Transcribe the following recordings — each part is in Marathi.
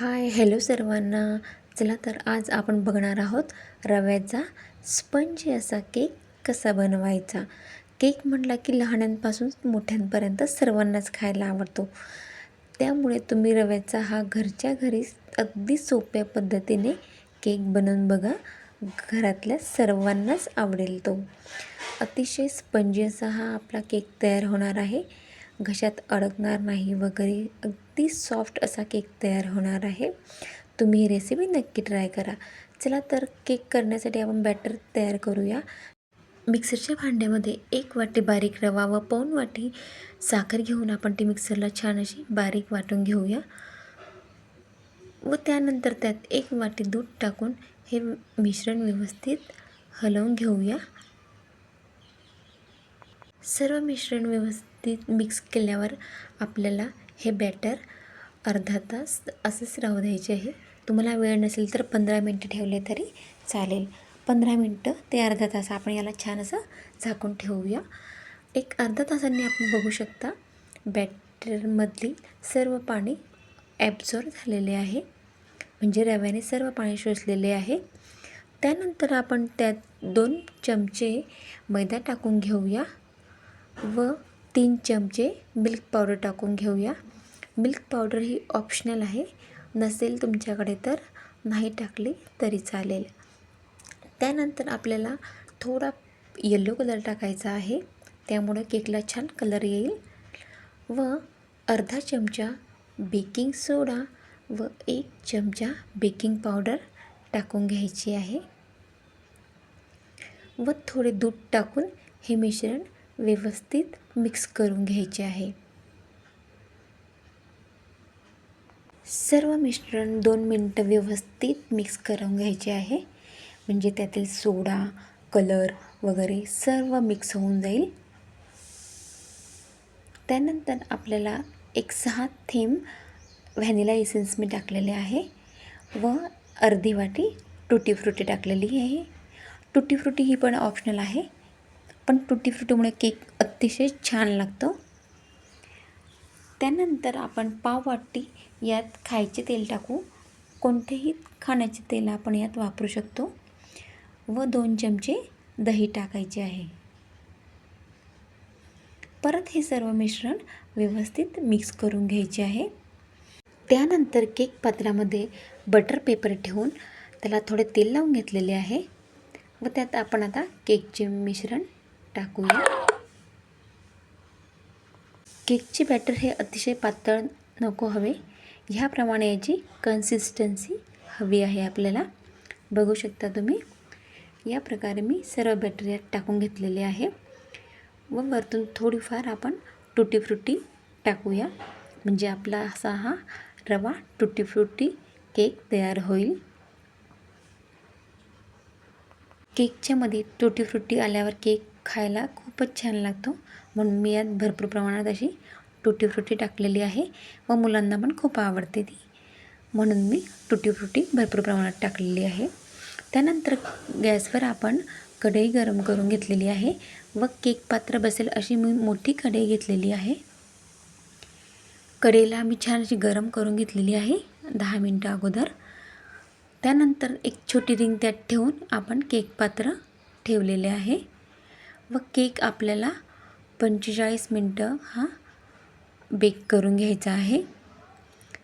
हाय हॅलो सर्वांना. चला तर आज आपण बघणार आहोत रव्याचा स्पंजी असा केक कसा बनवायचा. केक म्हटला की लहानांपासून मोठ्यांपर्यंत सर्वांनाच खायला आवडतो. त्यामुळे तुम्ही रव्याचा हा घरच्या घरी अगदी सोप्या पद्धतीने केक बनवून बघा. घरातल्या सर्वांनाच आवडेल तो. अतिशय स्पंजी असा हा आपला केक तयार होणार आहे. घशात अडकणार नाही वगैरे अगदी सॉफ्ट असा केक तयार होणार आहे. तुम्ही ही रेसिपी नक्की ट्राय करा. चला तर केक करण्यासाठी आपण बॅटर तयार करूया. मिक्सरच्या भांड्यामध्ये एक वाटी बारीक रवा व पाऊण वाटी साखर घेऊन आपण ती मिक्सरला छान अशी बारीक वाटून घेऊया. व त्यानंतर त्यात एक वाटी दूध टाकून हे मिश्रण व्यवस्थित हलवून घेऊया. सर्व मिश्रण व्यवस्थित ती मिक्स केल्यावर आपल्याला हे बॅटर अर्धा तास असंच राहू द्यायचे आहे. तुम्हाला वेळ नसेल तर पंधरा मिनटं ठेवले तरी चालेल. पंधरा मिनटं ते अर्धा तास आपण याला छान असं झाकून ठेवूया. एक अर्धा तासांनी आपण बघू शकता बॅटरमधली सर्व पाणी ॲब्झॉर्ब झालेले आहे. म्हणजे रव्याने सर्व पाणी शोषलेले आहे. त्यानंतर आपण त्यात दोन चमचे मैदा टाकून घेऊया व तीन चमचे मिल्क पावडर टाकून घेऊया. मिल्क पावडर ही ऑप्शनल आहे. नसेल तुमच्याकडे तर नाही टाकली तरी चालेल. त्यानंतर आपल्याला थोडा येलो कलर टाकायचा आहे. त्यामुळे केकला छान कलर येईल. व अर्धा चमचा बेकिंग सोडा व एक चमचा बेकिंग पावडर टाकून घ्यायची आहे. व थोडे दूध टाकून हे मिश्रण व्यवस्थित मिक्स करून घ्यायचे आहे. सर्व मिश्रण दोन मिनटं व्यवस्थित मिक्स करून घ्यायचे आहे. म्हणजे त्यातील सोडा कलर वगैरे सर्व मिक्स होऊन जाईल. त्यानंतर आपल्याला एक सहा थेंब व्हॅनिला एसेन्स मी टाकलेले आहे व अर्धी वाटी टुटी फ्रुटी टाकलेली आहे. टुटी फ्रुटी ही पण ऑप्शनल आहे. पण टुटी फ्रुटीमुळे केक अतिशय छान लागतो. त्यानंतर आपण पाववाटी यात खायचे तेल टाकू. कोणतेही खाण्याचे तेल आपण यात वापरू शकतो. व दोन चमचे दही टाकायचे आहे. परत हे सर्व मिश्रण व्यवस्थित मिक्स करून घ्यायचे आहे. त्यानंतर केक पात्रामध्ये बटर पेपर ठेवून त्याला थोडे तेल लावून घेतलेले आहे. व त्यात आपण आता केकचे मिश्रण टाकूया. केकचे बॅटर हे अतिशय पातळ नको हवे. ह्याप्रमाणे याची कन्सिस्टन्सी हवी आहे आपल्याला. बघू शकता तुम्ही. या प्रकारे मी सर्व बॅटर यात टाकून घेतलेले आहे. व वरतून थोडीफार आपण टुटी फ्रुटी टाकूया. म्हणजे आपला असा हा रवा टुटी फ्रुटी केक तयार होईल. केकच्यामध्ये टुटी फ्रुटी आल्यावर केक खायला खूपच छान लागतो. म्हणून मी यात भरपूर प्रमाणात अशी टुटी फ्रुटी टाकलेली आहे व मुलांना पण खूप आवडते ती. म्हणून मी टुटी फ्रुटी भरपूर प्रमाणात टाकलेली आहे. त्यानंतर गॅसवर आपण कढई गरम करून घेतलेली आहे व केक पात्र बसेल अशी मी मोठी कढई घेतलेली आहे. कढईला मी छान अशी गरम करून घेतलेली आहे दहा मिनटं अगोदर. त्यानंतर एक छोटी रिंग त्यात ठेवून आपण केक पात्र ठेवलेले आहे. व केक आपल्याला पंचेचाळीस मिनटं हा बेक करून घ्यायचा आहे.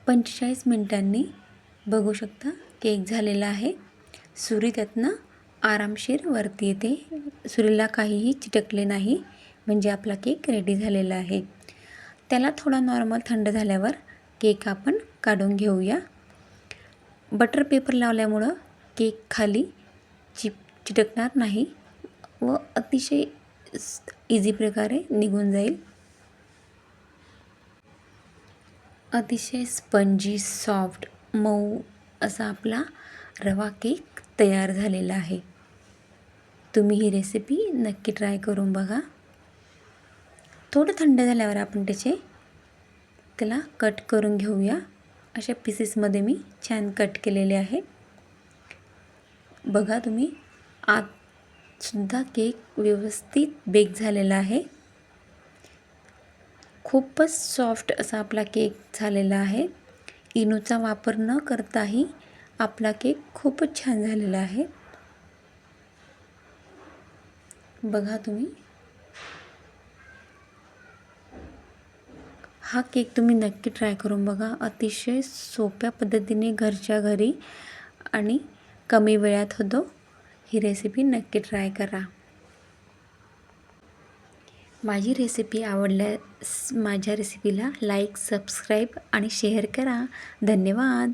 पंचेचाळीस मिनटांनी बघू शकता केक झालेला आहे. सुरी त्यातनं आरामशीर वरती येते. सुरीला काहीही चिटकले नाही म्हणजे आपला केक रेडी झालेला आहे. त्याला थोडा नॉर्मल थंड झाल्यावर केक आपण काढून घेऊया. बटर पेपर लावल्यामुळं केक खाली चिप चिटकणार नाही. व अतिशय इझी प्रकारे निघून जाईल. अतिशय स्पंजी सॉफ्ट मऊ असा आपला रवा केक तयार झालेला आहे. तुम्ही ही रेसिपी नक्की ट्राय करून बघा. थोडं थंड झाल्यावर आपण त्याचे त्याला कट करून घेऊया. अशा पीसेसमध्ये मी छान कट केलेले आहे. बघा तुम्ही आत सुद्धा केक व्यवस्थित बेक झालेला आहे. खूपच सॉफ्ट असा आपला केक झालेला आहे. इनोचा वापर न करताही आपला केक खूपच छान झालेला आहे. बघा तुम्ही. हा केक तुम्ही नक्की ट्राय करून बघा. अतिशय सोप्या पद्धतीने घरच्या घरी आणि कमी वेळात होतो. ही रेसिपी नक्की ट्राय करा. माझी रेसिपी आवडल्यास माझ्या रेसिपीला लाईक सबस्क्राईब आणि शेअर करा. धन्यवाद.